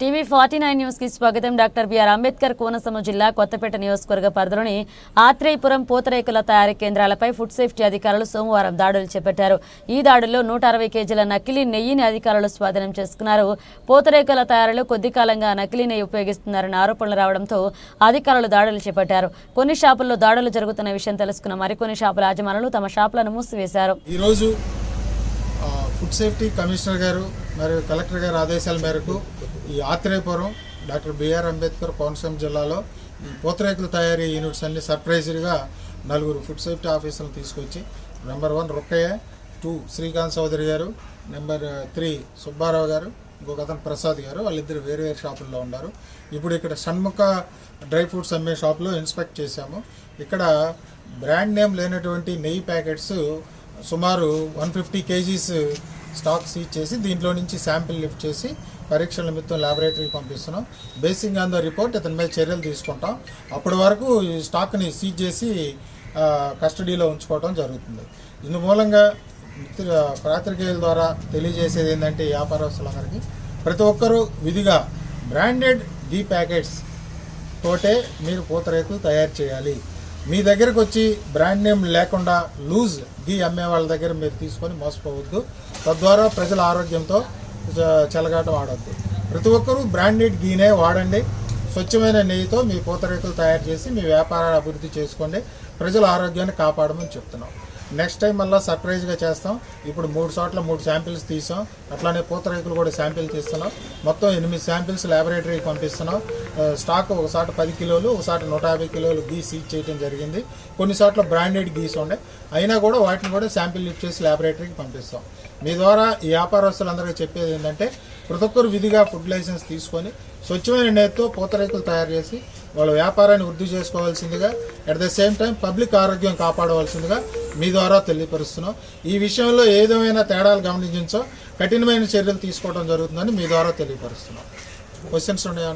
TV forty nine న్యూస్కి స్వాగతం. Doctor BR Ambedkar Konaseema జిల్లా కొత్తపేట నియోజకవర్గ పరిధిలోని ఆత్రేయపురం పూతరేకుల తయారీ కేంద్రాలపై ఫుడ్ సేఫ్టీ అధికారులు సోమవారం దాడులు చేపట్టారు. ఈ దాడుల్లో నూట అరవై కేజీల నకిలీ నెయ్యిని అధికారులు స్వాధీనం చేసుకున్నారు. పూతరేకుల తయారీలో కొద్ది కాలంగా నకిలీ నెయ్యి ఉపయోగిస్తున్నారన్న ఆరోపణలు రావడంతో అధికారులు దాడులు చేపట్టారు. కొన్ని షాపుల్లో దాడులు జరుగుతున్న విషయం తెలుసుకున్న మరికొన్ని షాపుల యాజమానులు తమ షాపులను మూసివేశారు. ఈరోజు ఫుడ్ సేఫ్టీ కమిషనర్ గారు మరియు కలెక్టర్ గారి ఆదేశాల మేరకు ఈ Atreyapuram doctor B R Ambedkar Konaseema జిల్లాలో ఈ పూతరేకుల తయారీ యూనిట్స్ అన్ని సర్ప్రైజ్గా నలుగురు ఫుడ్ సేఫ్టీ ఆఫీసర్లు తీసుకొచ్చి number one Rukkayya two Srikanth Chowdary garu number three Subbarao గారు ఇంకొక అతను ప్రసాద్ గారు వాళ్ళిద్దరు వేరే వేరే షాపుల్లో ఉన్నారు. ఇప్పుడు ఇక్కడ షణ్ముఖ డ్రై ఫ్రూట్స్ అమ్మే షాప్లో ఇన్స్పెక్ట్ చేశాము. ఇక్కడ బ్రాండ్ నేమ్ లేనటువంటి నెయ్యి ప్యాకెట్స్ సుమారు one fifty kgs stock seize చేసి దీంట్లో నుంచి శాంపిల్ లిఫ్ట్ చేసి పరీక్షల నిమిత్తం ల్యాబొరేటరీకి పంపిస్తున్నాం. బేసింగ్ ఆన్ ద రిపోర్ట్ ఇతని మీద చర్యలు తీసుకుంటాం. అప్పటి వరకు ఈ స్టాక్ని సీజ్ చేసి కస్టడీలో ఉంచుకోవడం జరుగుతుంది. ఇందు మూలంగా పాత్రికేయుల ద్వారా తెలియజేసేది ఏంటంటే వ్యాపారస్తులందరికీ ప్రతి ఒక్కరూ విధిగా బ్రాండెడ్ ది ప్యాకెట్స్ తోటే మీరు పూతరేకులు తయారు చేయాలి. మీ దగ్గరకు వచ్చి బ్రాండ్ నేమ్ లేకుండా లూజ్ గీ అమ్మే వాళ్ళ దగ్గర మీరు తీసుకొని మోసపోవద్దు. తద్వారా ప్రజల ఆరోగ్యంతో చ- చెలగాటం ఆడొద్దు. ప్రతి ఒక్కరూ బ్రాండెడ్ గీనే వాడండి. స్వచ్ఛమైన నెయ్యితో మీ పూతరేకులు తయారు చేసి మీ వ్యాపారాన్ని అభివృద్ధి చేసుకోండి. ప్రజల ఆరోగ్యాన్ని కాపాడమని చెప్తున్నాం. నెక్స్ట్ టైం మళ్ళీ సర్ప్రైజ్గా చేస్తాం. ఇప్పుడు మూడు చోట్ల మూడు శాంపిల్స్ తీసాం. అట్లానే పూతరేకులు కూడా శాంపిల్ తీస్తున్నాం. మొత్తం ఎనిమిది శాంపిల్స్ ల్యాబొరేటరీకి పంపిస్తున్నాం. స్టాక్ ఒకసారి పది కిలోలు ఒకసారి నూట యాభై కిలోలు గీ సీజ్ చేయడం జరిగింది. కొన్ని చోట్ల బ్రాండెడ్ గీస్ ఉండే. అయినా కూడా వాటిని కూడా శాంపిల్ లిఫ్ట్ చేసి ల్యాబొరేటరీకి పంపిస్తాం. మీ ద్వారా ఈ వ్యాపారస్తులందరికీ చెప్పేది ఏంటంటే ప్రతి ఒక్కరు విధిగా ఫుడ్ లైసెన్స్ తీసుకొని స్వచ్ఛమైన నేతితో పూతరేకులు తయారు చేసి వాళ్ళ వ్యాపారాన్ని వృద్ధి చేసుకోవాల్సిందిగా at the same time public ఆరోగ్యం కాపాడవలసిందిగా మీ ద్వారా తెలియపరుస్తున్నాం. ఈ విషయంలో ఏదేమైనా తేడాలు గమనించో కఠినమైన చర్యలు తీసుకోవడం జరుగుతుందని మీ ద్వారా తెలియపరుస్తున్నాం. క్వశ్చన్స్ ఉన్నాయా